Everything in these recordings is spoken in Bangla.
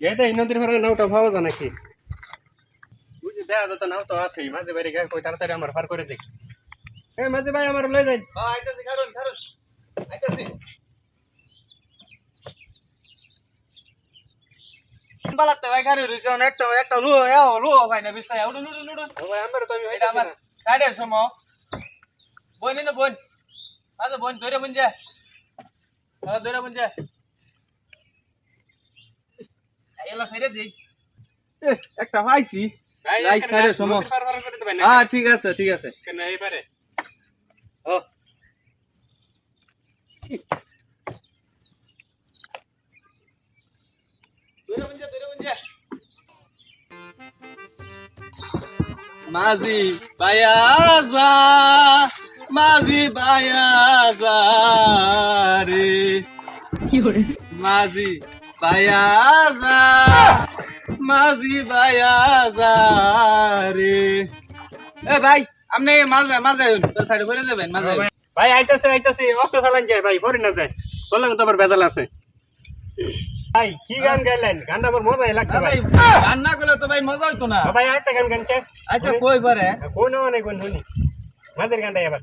গেতে এই নদীর ফেরা নাওটা ভাবা যায় নাকি? বুঝি দেখা যেত নাও তো আছেই মাঝে বাড়ি গায়ে কই তাড়াতাড়ি আমার পার করে দেখ এ মাঝে ভাই আমার লয়ে যাই। আইতাছি কারণ কারণ আইতাছি। বালাতে ভাই গাড়ি রইছে একটা একটা লু এও ভাই না বিস্তায় উড়ুন উড়ুন উড়ুন ভাই আমার তো আমি এটা আমার না। সাইডে সমো। বইনি না বোন। আচ্ছা বোন ধরে বোন যা ধরে বোন যা এলা সাইডে দেই। একটা পাইছি। হ্যাঁ ঠিক আছে ঠিক আছে। কেন এই পারে। ও। ধরে বোন যা ধরে বোন যা মাঝি বায়াজা মাঝি বায়াজা রে মাঝি মাঝি বায়াজা রে। এ ভাই আপনি মাঝে মাঝে তোর সাইডে করে যাবেন মাঝে ভাই, ভাই আইতাছে আইতাছে অস্ত্র চালান যায় ভাই পরে না যায়। বললাম তো বেজাল আছে। ভাই কি গান গাইলেন? গানটা আমার মজাই লাগছে ভাই ভাই। রান্না করলে তো ভাই মজা হইতো না। ভাই আরেকটা গান গান কে? আচ্ছা কই পারে? কোন অনেক কোন শুনি। মাঝের গানটা এবার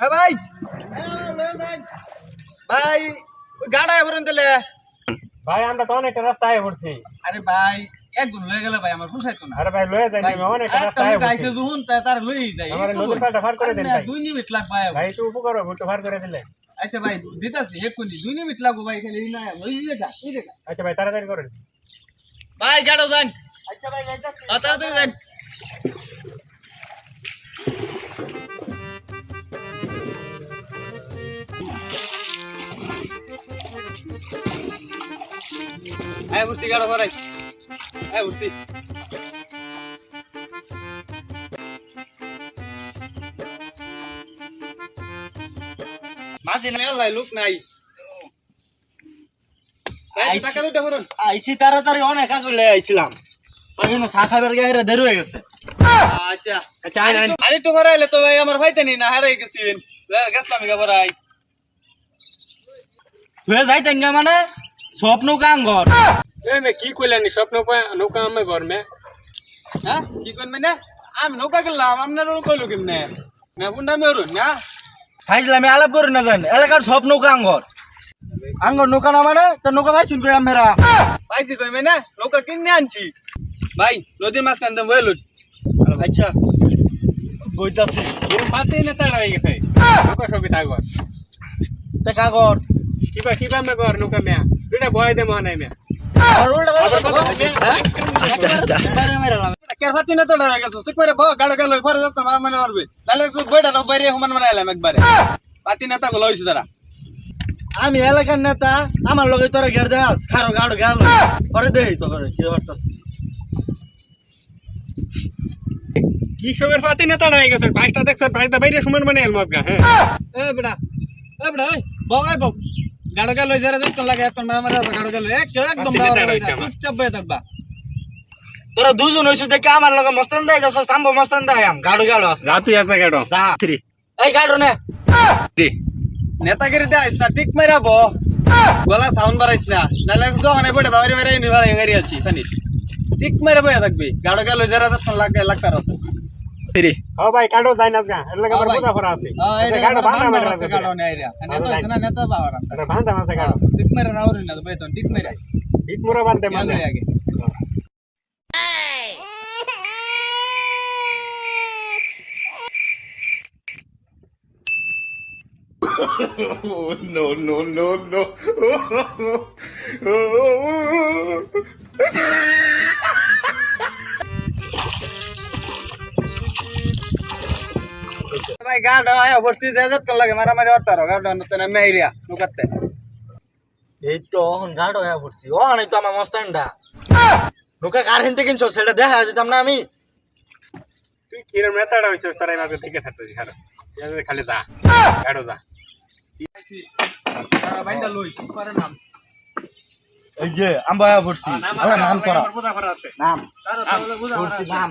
এ ভাই। ভাই গাড়া এবার দিলে ভাই আমরা তো অনেকটা রাস্তা আয় পড়ছি। আরে ভাই একদম লয়ে গেলে ভাই আমার পোষাইতো না। আরে ভাই লয়ে যাই আমি অনেকটা একটা রাস্তা আয় আইছে যখন তা তার লই যাই। আমার নদীর বই। ফার করে দেন ভাই দুই মিনিট লাগবে ভাই ভাই একটু উপকার হবে একটু ফার করে দিলে। আচ্ছা ভাই দিতাছি এক কোনি দুই মিনিট লাগবে ভাই খালি এই না ওই রেখা এই রেখা আচ্ছা ভাই তাড়াতাড়ি করেন। ভাই গাড়ো যান। আচ্ছা ভাই যাইতাছি তাড়াতাড়ি যান। আয় বুঝছি গাড়ো ভরাই আয় বুঝছি মাঝে লোক নাই। তাড়াতাড়ি অনেক আইছিলাম। চা খাবার গায়ে দেরি হয়ে গেছে। আচ্ছা। আচ্ছা আইন আইন। আরে তো ভরাইলে তো ভাই আমার ভাইতে নি না হারাই গেছিন গেছিলাম গা ভরাই যাইতেন না মানে? স্বপ্ন কাঙ্গর মে কি কইলেন স্বপ্ন নৌকা আমি ঘর মে। হ্যাঁ? কি করবে না আমি নৌকা গেলাম আপনার কইলো কেমনে? না বুন্ডা মেরুন না? ফাইজলামি আলাপ করে না জান এলাকার সব নৌকা আঙ্গর। আঙ্গর নৌকা না মানে তো নৌকা পাইছুন কই আমরা পাইছি কইবে না নৌকা কিনে আনছি। ভাই নদীর মাছ কান্দে বইলুন আচ্ছা। বইতাছি। এরকম পাতেই না তার হয়ে গেছে। নৌকা সবই থাকব তে কাগর কিবা কিবা মে ঘর নৌকা মে। দুটা ভয় দে মনে মে। আমি এলাকার নেতা আমার লগে তোরা গের দেস খারো গাড়ো গেল। পরে দেই কি হরতাস কি সবের পাতি নেতা? হয়ে গেছে। বাইশটা দেখছ বাইশটা বাইরে সমান মানে এলমত গা হ্যাঁ। এ বেটা এ বেটা ওই বউ আই বউ গাড়ো যারা দেখতে লাগে এত মার মারে গাড়ো গেল এক একদম। চুপচাপ বয়ে থাকবা। তোরা দুজন হইছো দেখে আমার লগে মস্তান দেয় যাস সাম্ব মস্তান দেয় আম গাড়ো গেল যা তুই আছে গাড়ো। যা। এই গাড়ো নে। নেতাগিরি দেয় না ঠিক মেরাবো গলা সাউন্ড বাড়াইছ না নাহলে যখন বড় বাইরে বাইরে নি ভালো গাড়ি আছি খানি ঠিক মেরে বয়ে থাকবি গাড়ো গেল যারা যত লাগে লাগতার আছে হ্যাঁ ভাই কাটো যাই না গা এর লাগে। বোঝা করা আছে। হ্যাঁ এটা গাড়ো বাঁধা মেরে আছে আছে গাড়ো নেই রে নেতা হইছে না নেতা বাবার। এটা বাঁধা আছে গাড়ো ঠিক মেরে রাউরি না বেতন ঠিক মেরে। ঈদ মোরা বাঁধতে মানে আগে। No, no, no, no. গাড়ো আয় বসছি যে যত লাগে মারামারি হরতার গাড়ো নতে না মেরিয়া নুকাতে এই তো এখন গাড়ো হয়ে পড়ছি ও নাই তো আমার মস্তানটা নৌকা কার হেনতে কিনছো সেটা দেখা না আমি তুই কিরম নেতাটা হইছিস তোরা এভাবে থেকে খারাপ খালি যা গাড়ো যা বাইন্দা লই পারে নাম এই যে আম্বা পড়ছি আমার নাম করা নাম নাম নাম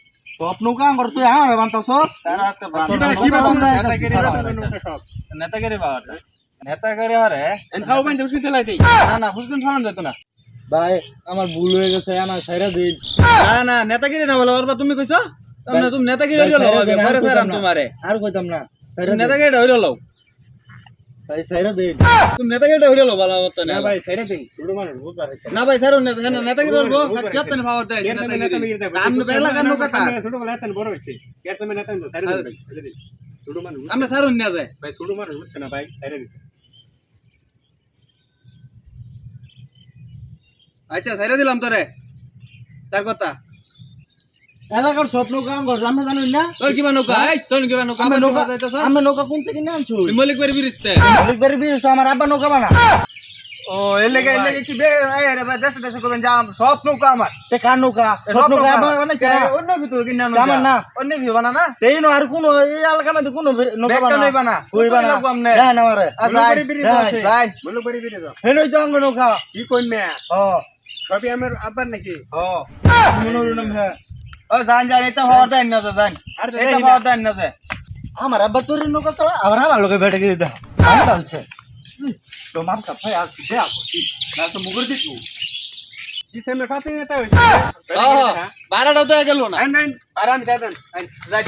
সব নৌকা আঙ্গর তুই হ্যাঁ রে বান্তাছস? হ্যাঁ নেতাগিরি বাদ নেতাগিরি হরে এনকাও বাইন দেবস কিতে না না ফুসকুন শোনান যেত না। ভাই আমার ভুল হয়ে গেছে আমার সাইরা দিন। না না নেতাগিরি না বলো অরবা তুমি কইছো? তুমি নেতাগিরি হইল হবে পরে সারাম তোমারে। আর কইতাম না নেতাগিরি হইল লও ভাই ছাইরা দিন। তুমি নেতাগিরিটা হইল লও ভালো মত না না ভাই সাইরা দিন। ছুড়ু মানুষ বুঝ পারে না ভাই স্যার নেতাগিরি বলব। কেতন পাওয়ার দেয় নেতাগিরি? কান বেলা কান কথা ছুড়ু বলে তেন বড় হইছে না সাইরা সাইরা মানুষ আমরা যায়। ভাই মানুষ বুঝছ না ভাই সাইরা আচ্ছা সাইরা দিলাম তোরে। তার কথা। এলাকার স্বপ্ন কাম কর আমি জানি না? তোর কিবা নৌকা? এই তোর কিবা নৌকা? আমি আমার নৌকা নৌকা যাইতাছ? আমি নৌকা কোন থেকে নিয়ে আনছো মলিক বাড়ি বিরিস্তে অনেকবার বিয়েছে আমার আব্বা নৌকা বানা ও এর লেগে এর লেগে কি বে এই রে ভাই দেশে দেশে করবেন যা সব নৌকা আমার। তে কার নৌকা? সব নৌকা কাম বানাইছে না? অন্য ভিতর কিনা আমার না। অন্য ভিতর বানা না? এই নো আর কোন এই এলাকার মধ্যে কোন নৌকা বানা নইবা না কই বানা? লাগবো আমনে? হ্যাঁ না মারে আ, যাই, যাই। যাই। বলো বড়ি বিরে দাও হেনই তো আঙ্গ নৌকা। কি কইন মে ও কবি আমার আব্বার নাকি? ও মনোর নাম হ্যাঁ ও জান জান এটা হওয়ার দেন না জান। এটা। হওয়ার দেন না। আমার আব্বা তোর নৌকা ছাড়া আবার আমার লোকে বেটে গিয়ে দাও। আমি তালছে তো মার সাফাই আর কি দেয়া না তো মুগর দিতু কি সেমে ফাতে হইছে ও তো গেল না। আরাম যাই।